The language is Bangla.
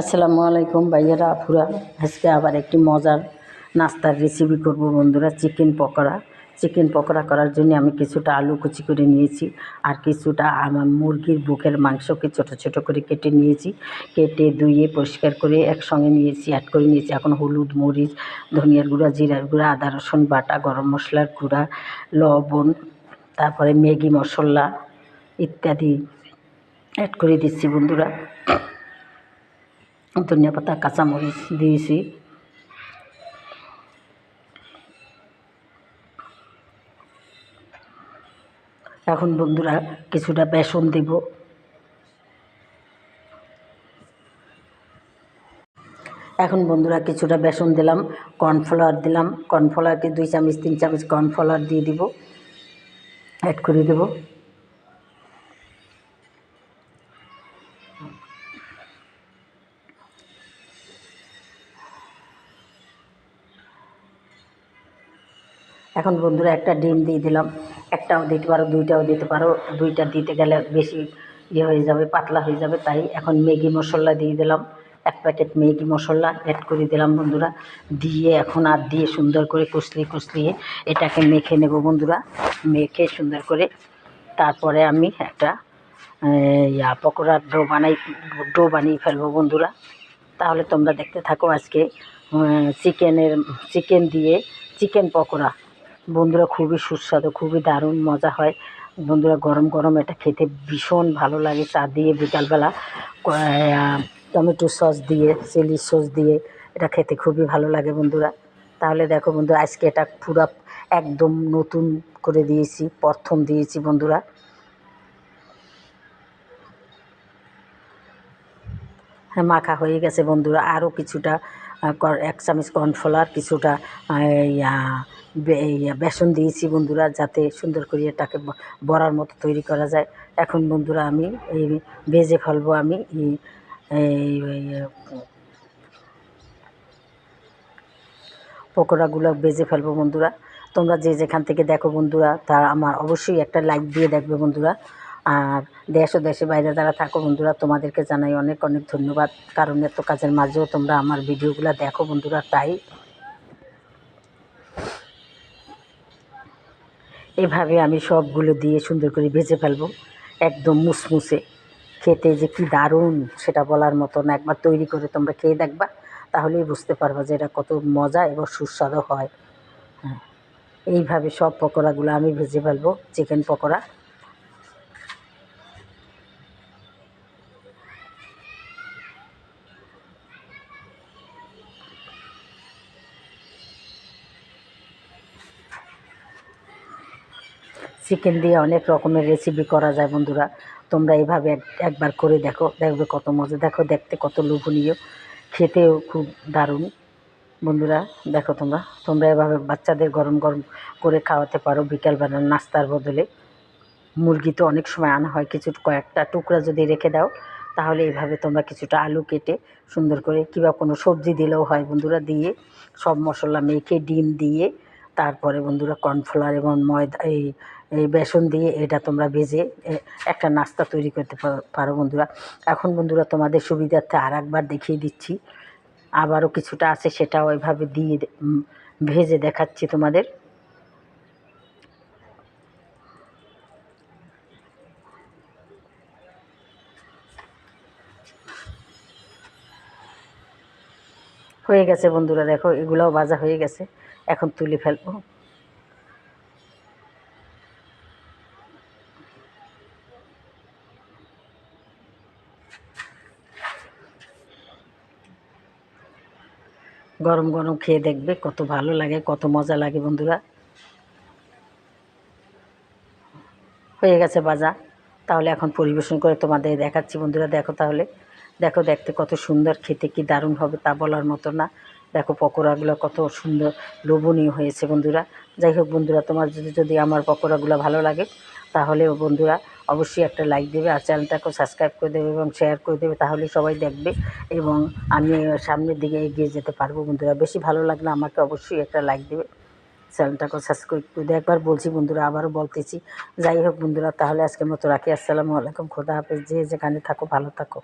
আসসালামু আলাইকুম ভাইয়ারা আফুরা আজকে আবার একটি মজার নাস্তার রেসিপি করব বন্ধুরা চিকেন পকোড়া। চিকেন পকোড়া করার জন্য আমি কিছুটা আলু কুচি করে নিয়েছি আর কিছুটা আমার মুরগির বুকের মাংসকে ছোট ছোট করে কেটে নিয়েছি। কেটে ধুয়ে পরিষ্কার করে একসঙ্গে নিয়েছি অ্যাড করে নিয়েছি। এখন হলুদ, মরিচ, ধনিয়ার গুঁড়া, জিরার গুঁড়া, আদা, রসুন বাটা, গরম মশলার গুঁড়া, লবণ, তারপরে ম্যাগি মশলা ইত্যাদি অ্যাড করে দিচ্ছি বন্ধুরা। ধনিয়া পাতা কাঁচামরিচ দিয়েছি এখন বন্ধুরা কিছুটা বেসন দেব। এখন বন্ধুরা কিছুটা বেসন দিলাম, কর্নফ্লাওয়ার দিলাম, কর্নফ্লাওয়ারকে দুই চামচ, তিন চামচ কর্নফ্লাওয়ার দিয়ে দিব অ্যাড করে দেবো। এখন বন্ধুরা একটা ডিম দিয়ে দিলাম। একটাও দিতে পারো, দুইটাও দিতে পারো। দুইটা দিতে গেলে বেশি ইয়ে হয়ে যাবে, পাতলা হয়ে যাবে। তাই এখন ম্যাগি মশলা দিয়ে দিলাম। এক প্যাকেট ম্যাগি মশলা অ্যাড করে দিলাম বন্ধুরা। দিয়ে এখন আর দিয়ে সুন্দর করে কষলিয়ে কষলিয়ে এটাকে মেখে নেব বন্ধুরা। মেখে সুন্দর করে তারপরে আমি একটা ইয়া পকোড়ার ডো বানাই, ডো বানিয়ে ফেলব বন্ধুরা। তাহলে তোমরা দেখতে থাকো আজকে চিকেনের, চিকেন দিয়ে চিকেন পকোড়া। বন্ধুরা খুবই সুস্বাদু, খুবই দারুণ, মজা হয়। বন্ধুরা গরম গরম এটা খেতে ভীষণ ভালো লাগে, চা দিয়ে বিকালবেলা টমেটো সস দিয়ে, চিলি সস দিয়ে, এটা খেতে খুবই ভালো লাগে বন্ধুরা। তাহলে দেখো বন্ধু আজকে এটা পুরো একদম নতুন করে দিয়েছি, প্রথম দিয়েছি বন্ধুরা। হ্যাঁ মাখা হয়ে গেছে বন্ধুরা আরও কিছুটা এক চামচ কর্নফ্লাওয়ার কিছুটা বেসন দিয়েছি বন্ধুরা, যাতে সুন্দর করে এটাকে বড়ার মতো তৈরি করা যায়। এখন বন্ধুরা আমি এই ভেজে ফেলব আমি পকোড়াগুলো বেজে ফেলব বন্ধুরা। তোমরা যে যেখান থেকে দেখো বন্ধুরা, তা আমার অবশ্যই একটা লাইক দিয়ে দেখবে বন্ধুরা। আর দেশ ও দেশের বাইরে যারা থাকো, বন্ধুরা, তোমাদেরকে জানাই অনেক অনেক ধন্যবাদ। কারণ এত কাজের মাঝেও তোমরা আমার ভিডিওগুলো দেখো, বন্ধুরা, তাই। এভাবে আমি সবগুলো দিয়ে সুন্দর করে ভেজে ফেলব, একদম মুসমুসে। খেতে যে কি দারুণ, সেটা বলার মতো না। একবার তৈরি করে তোমরা খেয়ে দেখবা, তাহলেই বুঝতে পারবা যে এটা কত মজা এবং সুস্বাদু হয়। হ্যাঁ এইভাবে সব পকোড়াগুলো আমি ভেজে ফেলব, চিকেন পকোড়া। চিকেন দিয়ে অনেক রকমের রেসিপি করা যায় বন্ধুরা। তোমরা এইভাবে একবার করে দেখো, দেখবে কত মজা। দেখো, দেখতে কত লোভনীয়। খেতেও খুব দারুণ। বন্ধুরা, দেখো তোমরা। তোমরা এভাবে বাচ্চাদের গরম গরম করে খাওয়াতে পারো বিকালবেলার নাস্তার বদলে। মুরগি তো অনেক সময় আনা হয়, কিছু কয়েকটা টুকরা যদি রেখে দাও, তাহলে এইভাবে তোমরা কিছুটা আলু কেটে সুন্দর করে কিংবা কোনো সবজি দিলেও হয় বন্ধুরা, দিয়ে সব মশলা মেখে, ডিম দিয়ে, তারপরে বন্ধুরা কর্নফ্লাওয়ার এবং ময়দা, এই এই বেসন দিয়ে এটা তোমরা ভেজে একটা নাস্তা তৈরি করতে পারো বন্ধুরা। এখন বন্ধুরা তোমাদের সুবিধার্থে আর একবার দেখিয়ে দিচ্ছি। আবারও কিছুটা আছে সেটা ওইভাবে দিয়ে ভেজে দেখাচ্ছি তোমাদের। হয়ে গেছে বন্ধুরা, দেখো এগুলোও ভাজা হয়ে গেছে। এখন তুলে ফেলব। গরম গরম খেয়ে দেখবে, কত ভালো লাগে, কত মজা লাগে বন্ধুরা। হয়ে গেছে বাজা তাহলে এখন পরিবেশন করে তোমাদের দেখাচ্ছি বন্ধুরা, দেখো তাহলে। দেখো দেখতে কত সুন্দর, খেতে কি দারুণ হবে তা বলার মতো না। দেখো পকোড়াগুলো কত সুন্দর, লোভনীয় হয়েছে বন্ধুরা। যাই হোক বন্ধুরা, তোমার যদি যদি আমার পকোড়াগুলো ভালো লাগে তাহলে বন্ধুরা অবশ্যই একটা লাইক দেবে আর চ্যানেলটাকেও সাবস্ক্রাইব করে দেবে এবং শেয়ার করে দেবে তাহলে সবাই দেখবে এবং আমি সামনের দিকে এগিয়ে যেতে পারব বন্ধুরা। বেশি ভালো লাগলে আমাকে অবশ্যই একটা লাইক দেবে চ্যানেলটাকেও সাবস্ক্রাইব করে একবার বলছি বন্ধুরা, আবারও বলতেছি। যাই হোক বন্ধুরা, তাহলে আজকের মতো রাখি। আসসালামু আলাইকুম, খোদা হাফেজ। যে যেখানে থাকো, ভালো থাকো।